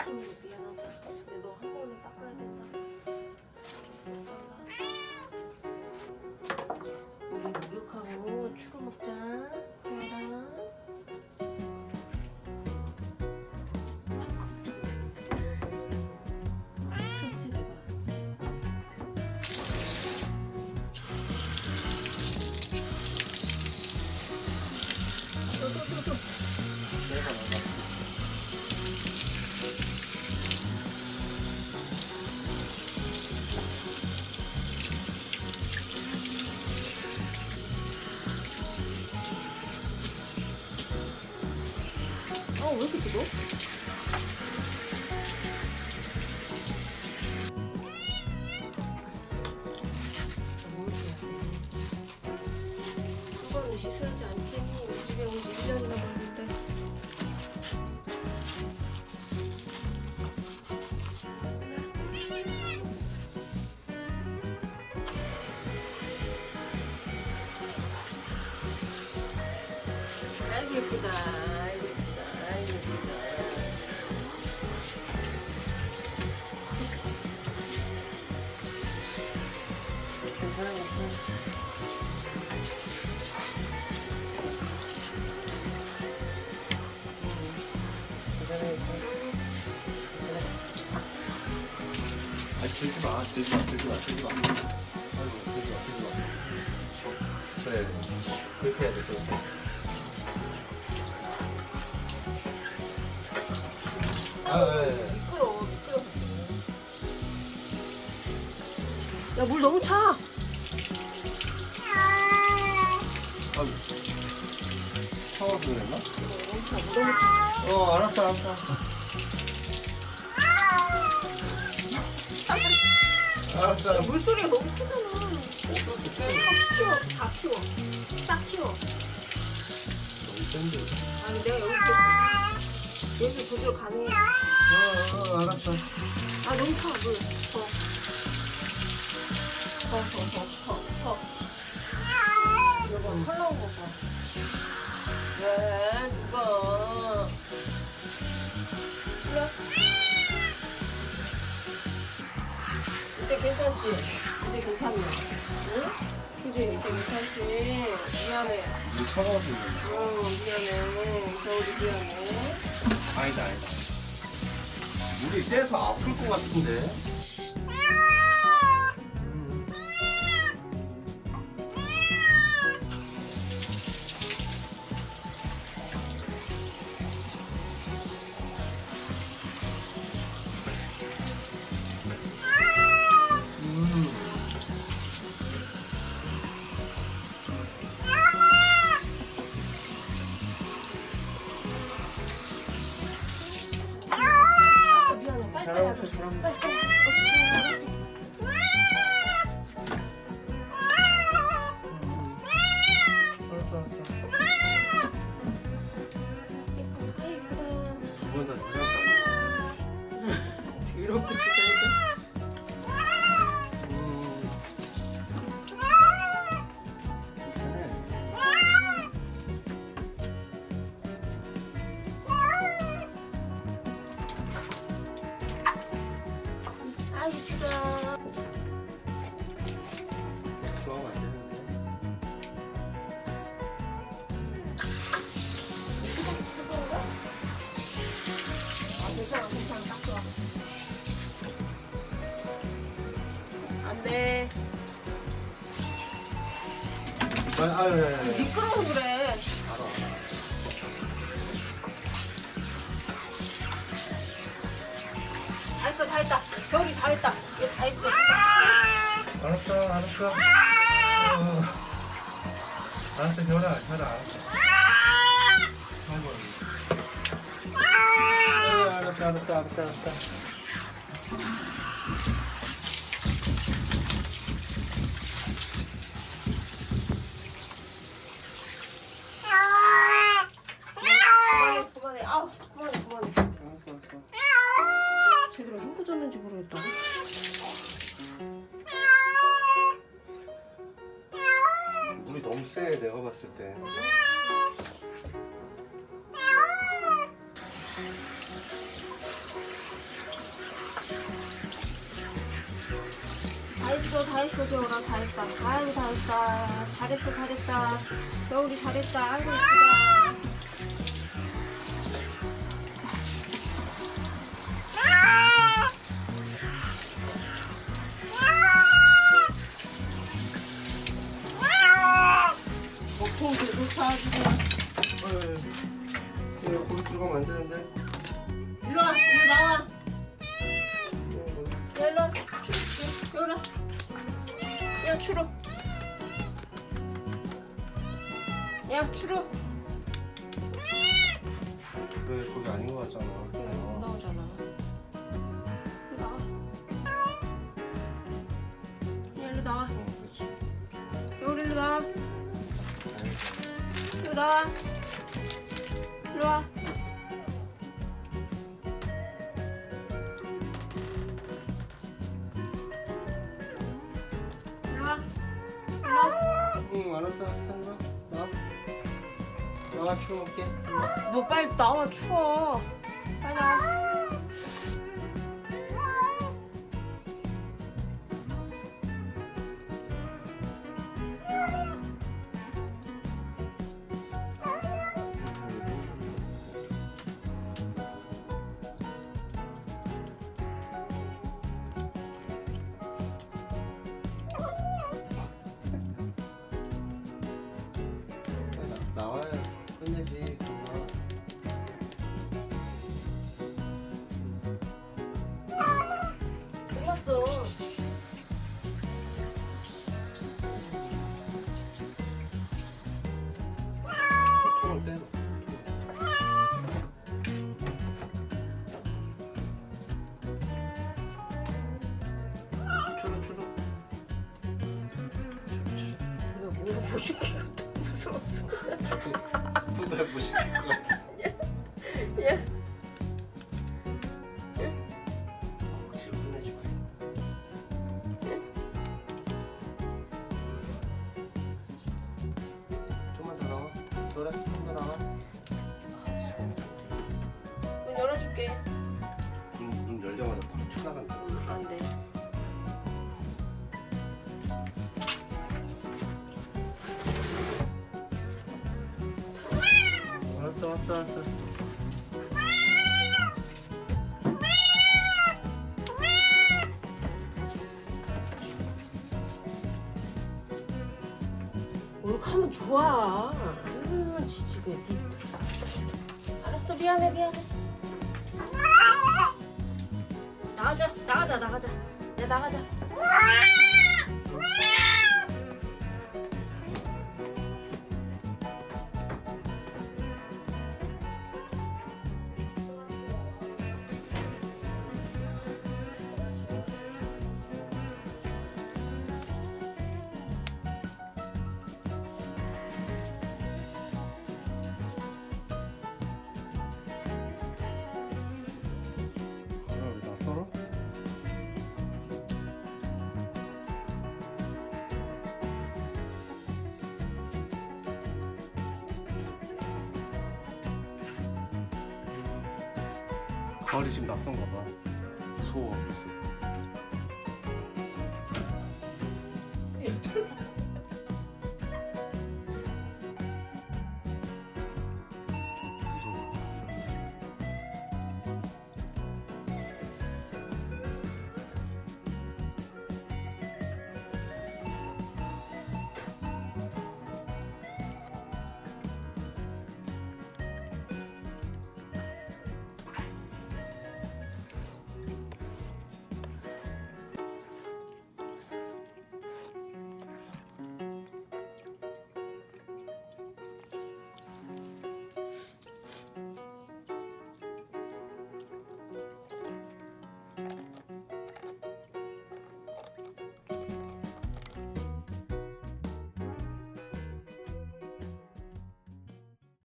아 어, 왜 이렇게 뜨거? 한 번은 씻어야지 않겠니? 우리 집에 온지 1년이나 됐는데. 아이고 예쁘다. 들지 마, 들지 마, 들지 마. 아이고, 들지 마, 들지 마. 그래, 그렇게 해야 돼, 그렇게. 아, 예, 예. 미끄러워, 미끄러워. 야, 물 너무 차. 아, 샤워도 그랬나? 너무 차, 물 너무 차. 어, 알았어, 알았어. 알았어, 알았어. 물소리가 너무 크잖아. 딱 키워, 다 키워. 딱 키워. 너무 센데. 아니, 내가 여기 있겠어. 여기 조절 가능해. 어, 어, 알았어. 아, 너무 차, 물. 더, 더, 더, 더. 응? 그지? 미안해. 물 차가워서 그래. 응, 미안해. 겨울이 미안해. 아니다, 아니다. 물이 세서 아플 것 같은데. 빨리 빨리 잘하고 아, 아유, 아유. 미끄러워 그래. 다 했어, 다 했다. 겨울이 다 했다. 얘다 했어. 알았어, 알았어. 어. 알았어, 결아, 결아. 아이고. 아유, 알았어, 알았어, 알았어, 알았어. 내가 봤을 때. 다 했어 다 했어 겨울아 다 했다. 아이고 다 했다. 잘했어 잘했다. 겨울이 잘했다. 아이고 이쁘다. 사주고. 어, 야, 거기 들어가면 안 되는데. 일로 와 일로 나와 어. 야, 일로 와 추루 재원아 야 추루 야 추루 그래, 거기 아닌 것 같잖아. 그래 못 나오잖아 일로 나와 일로 와. 일로 와. 일로 와. 응, 알았어, 알았어. 나와. 나와, 추워 먹게. 너 빨리 나와 추워. 빨리 나와 나, 나와야 끝내지. 끝났어 빼. 추루 추루. 너 뭔가 보시기 부달 못 시킬 것 같아. 야. 노래 좀더 나와. 문 열어줄게 알았어, 알았어. 목욕하면 좋아. 아유 지지배. 니 알았어 미안해 미안해. 나가자 나가자 나가자. 야 나가자 가을이 지금 낯선가 봐. 무서워.